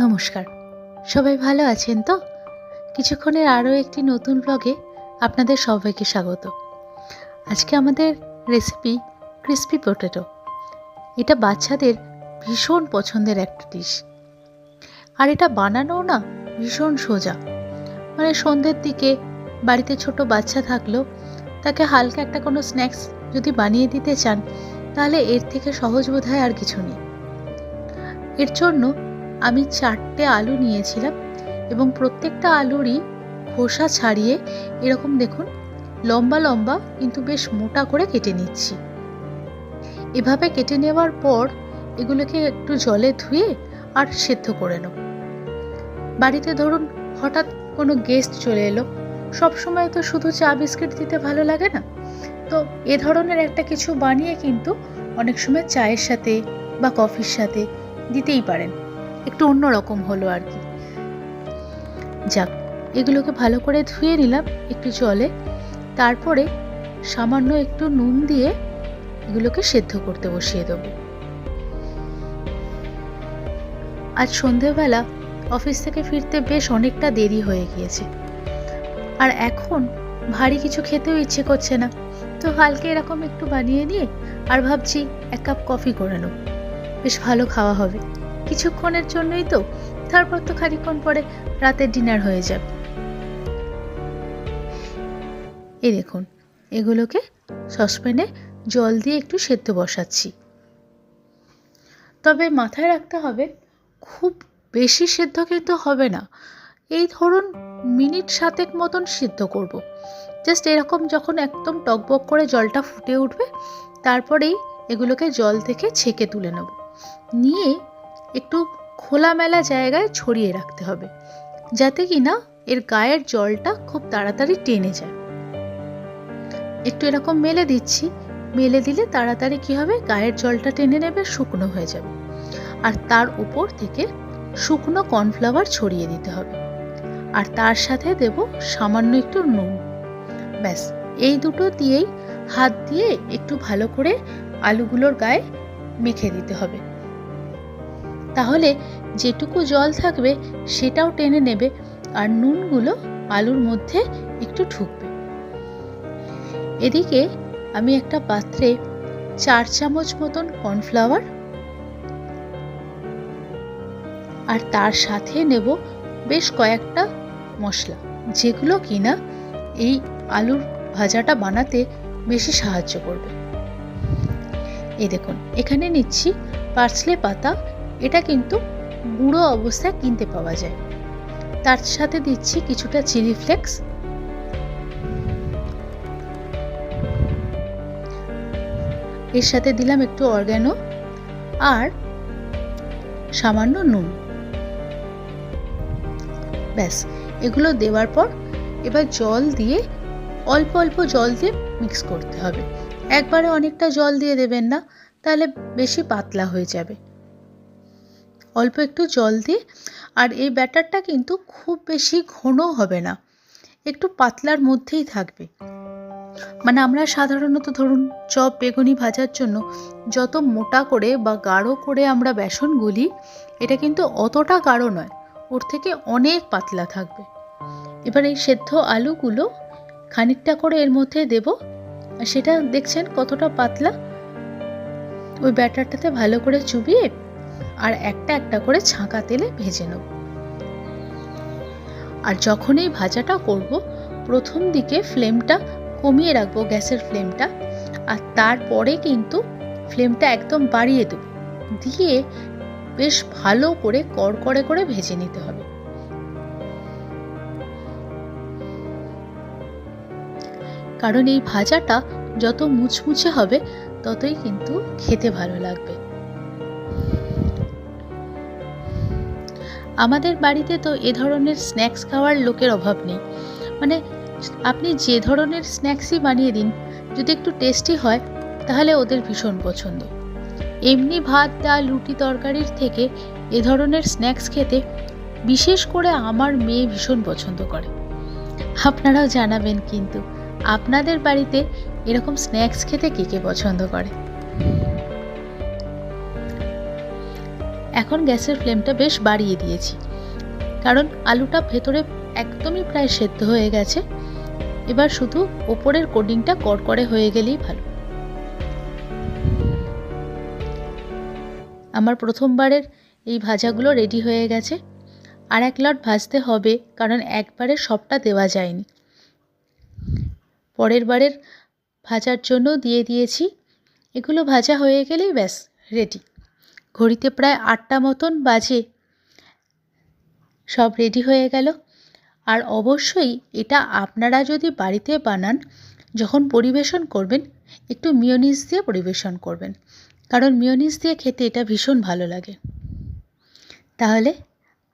নমস্কার। সবাই ভালো আছেন তো? কিছুক্ষণের আরও একটি নতুন ব্লগে আপনাদের সবাইকে স্বাগত। আজকে আমাদের রেসিপি ক্রিসপি পটেটো এটা বাচ্চাদের ভীষণ পছন্দের একটা ডিশ আর এটা বানানোও না ভীষণ সোজা। মানে সন্ধ্যের দিকে বাড়িতে ছোট বাচ্চা থাকলেও তাকে হালকা একটা কোনো স্ন্যাক্স যদি বানিয়ে দিতে চান, তাহলে এর থেকে সহজ বোধ আর কিছু নেই। এর জন্য আমি চারটে আলু নিয়েছিলাম এবং প্রত্যেকটা আলুরই খোসা ছাড়িয়ে এরকম দেখুন, লম্বা লম্বা কিন্তু বেশ মোটা করে কেটে নিচ্ছি। এভাবে কেটে নেওয়ার পর এগুলোকে একটু জলে ধুয়ে আর সেদ্ধ করে নেব। বাড়িতে ধরুন, হঠাৎ কোনো গেস্ট চলে এলো। সব সময় তো শুধু চা, বিস্কিট দিতে ভালো লাগে না। তো এ ধরনের একটা কিছু বানিয়ে কিন্তু অনেক সময় চায়ের সাথে বা কফির সাথে দিতেই পারেন। একটু অন্যরকম হলো আর কি। যাক, এগুলোকে ভালো করে ধুয়ে নিলাম একটু জলে। তারপরে সামান্য একটু নুন দিয়ে এগুলোকে সেদ্ধ করতে বসিয়ে দেবো। আজ সন্ধেবেলা অফিস থেকে ফিরতে বেশ অনেকটা দেরি হয়ে গিয়েছে। আর এখন ভারী কিছু খেতেও ইচ্ছে করছে না। তো হালকা এরকম একটু বানিয়ে নিয়ে আর ভাবছি এক কাপ কফি করে নেব। বেশ ভালো খাওয়া হবে। কিছুক্ষণের জন্যই তো। তারপর তো খানিক্ষণ পরে রাতের ডিনার হয়ে যাবে। এই দেখুন, এগুলোকে সসপ্যানে জল দিয়ে একটু সেদ্ধ বসাচ্ছি। তবে মাথায় রাখতে হবে, খুব বেশি সেদ্ধ কিন্তু হবে না। এই ধরুন, মিনিট সাতেক মতন সিদ্ধ করব। জাস্ট এরকম যখন একদম টকবক করে জলটা ফুটে উঠবে, তারপরেই এগুলোকে জল থেকে ছেঁকে তুলে নেব। নিয়ে একটু খোলামেলা জায়গায় ছড়িয়ে রাখতে হবে, যাতে কি না এর গায়ের জলটা খুব তাড়াতাড়ি টেনে যায়। একটু এরকম মেলে দিচ্ছি, মেলে দিলে তাড়াতাড়ি কি হবে? গায়ের জলটা টেনে নেবে, শুকনো হয়ে যাবে। আর তার উপর থেকে শুকনো কর্নফ্লাওয়ার ছড়িয়ে দিতে হবে। আর তার সাথে দেব সামান্য একটু নুন। ব্যাস, এই দুটো দিয়েই হাত দিয়ে একটু ভালো করে আলুগুলোর গায়ে মেখে দিতে হবে। তাহলে যেটুকু জল থাকবে সেটাও টেনে নেবে আর নুনগুলো আলুর মধ্যে একটু ঢুকবে। এদিকে আমি একটা পাত্রে চার চামচ মতন কর্নফ্লাওয়ার আর তার সাথে নেব বেশ কয়েকটা মশলা, যেগুলো কিনা এই আলুর ভাজাটা বানাতে বেশি সাহায্য করবে। এই দেখুন, এখানে নিচ্ছি পার্সলে পাতা এটা কিন্তু গুঁড়ো অবস্থায় কিনতে পাওয়া যায়। তার সাথে দিচ্ছি কিছুটা চিলি ফ্লেক্স। এর সাথে দিলাম একটু অর্গ্যানো আর সামান্য নুন। ব্যাস, এগুলো দেওয়ার পর এবার জল দিয়ে, অল্প অল্প জল দিয়ে মিক্স করতে হবে। একবারে অনেকটা জল দিয়ে দেবেন না, তাহলে বেশি পাতলা হয়ে যাবে। অল্প একটু জল দিয়ে আর এই ব্যাটারটা কিন্তু খুব বেশি ঘন হবে না, একটু পাতলার মধ্যেই থাকবে। মানে আমরা সাধারণত ধরুন চপ, বেগুনি ভাজার জন্য যত মোটা করে বা গাঢ় করে আমরা বেসন গুলি, এটা কিন্তু অতটা গাঢ় নয়, ওর থেকে অনেক পাতলা থাকবে। এবার এই সেদ্ধ আলুগুলো খানিকটা করে এর মধ্যে দেব সেটা দেখছেন কতটা পাতলা। ওই ব্যাটারটাতে ভালো করে চুবিয়ে আর একটা একটা করে ছাঁকা তেলে ভেজে নেব। আর যখন এই ভাজাটা করব, প্রথম দিকে ফ্লেমটা কমিয়ে রাখব গ্যাসের ফ্লেমটা, আর তারপরে কিন্তু ফ্লেমটা একদম বাড়িয়ে দেব। দিয়ে বেশ ভালো করে কড়কড়ে করে ভেজে নিতে হবে। কারণ এই ভাজাটা যত মুচমুচে হবে, ততই কিন্তু খেতে ভালো লাগবে। আমাদের বাড়িতে তো এ ধরনের স্ন্যাক্স খাওয়ার লোকের অভাব নেই। মানে আপনি যে ধরনের স্ন্যাক্সই বানিয়ে দিন, যদি একটু টেস্টি হয়, তাহলে ওদের ভীষণ পছন্দ। এমনি ভাত, ডাল, রুটি তরকারির থেকে এ ধরনের স্ন্যাক্স খেতে বিশেষ করে আমার মেয়ে ভীষণ পছন্দ করে। আপনারাও জানাবেন কিন্তু, আপনাদের বাড়িতে এরকম স্ন্যাক্স খেতে কে কে পছন্দ করে? এখন গ্যাসের ফ্লেমটা বেশ বাড়িয়ে দিয়েছি। কারণ আলুটা ভেতরে একদমই প্রায় সেদ্ধ হয়ে গেছে। এবার শুধু ওপরের কোডিংটা কড়কড়ে হয়ে গেলেই ভালো। আমার প্রথমবারের এই ভাজাগুলো রেডি হয়ে গেছে। আর এক লট ভাজতে হবে, কারণ একবারে সবটা দেওয়া যায়নি। পরের বারের ভাজার জন্য দিয়ে দিয়েছি। এগুলো ভাজা হয়ে গেলেই ব্যাস রেডি ঘড়িতে প্রায় আটটা মতন বাজে। সব রেডি হয়ে গেল। আর অবশ্যই এটা আপনারা যদি বাড়িতে বানান, যখন পরিবেশন করবেন, একটু মিওনিস দিয়ে পরিবেশন করবেন। কারণ মিওনিস দিয়ে খেতে এটা ভীষণ ভালো লাগে। তাহলে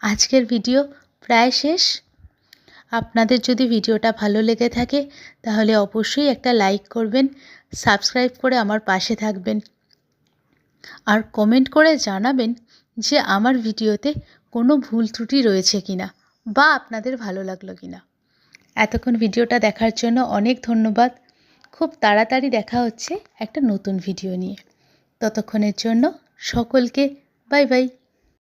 আজকের ভিডিও প্রায় শেষ। আপনাদের যদি ভিডিওটা ভালো লেগে থাকে, তাহলে অবশ্যই একটা লাইক করবেন, সাবস্ক্রাইব করে আমার পাশে থাকবেন। আর কমেন্ট করে জানাবেন যে আমার ভিডিওতে কোনো ভুল ত্রুটি রয়েছে কি না বা আপনাদের ভালো লাগল কি না এতক্ষণ ভিডিওটা দেখার জন্য অনেক ধন্যবাদ। খুব তাড়াতাড়ি দেখা হচ্ছে একটা নতুন ভিডিও নিয়ে। ততক্ষণের জন্য সকলকে বাই বাই।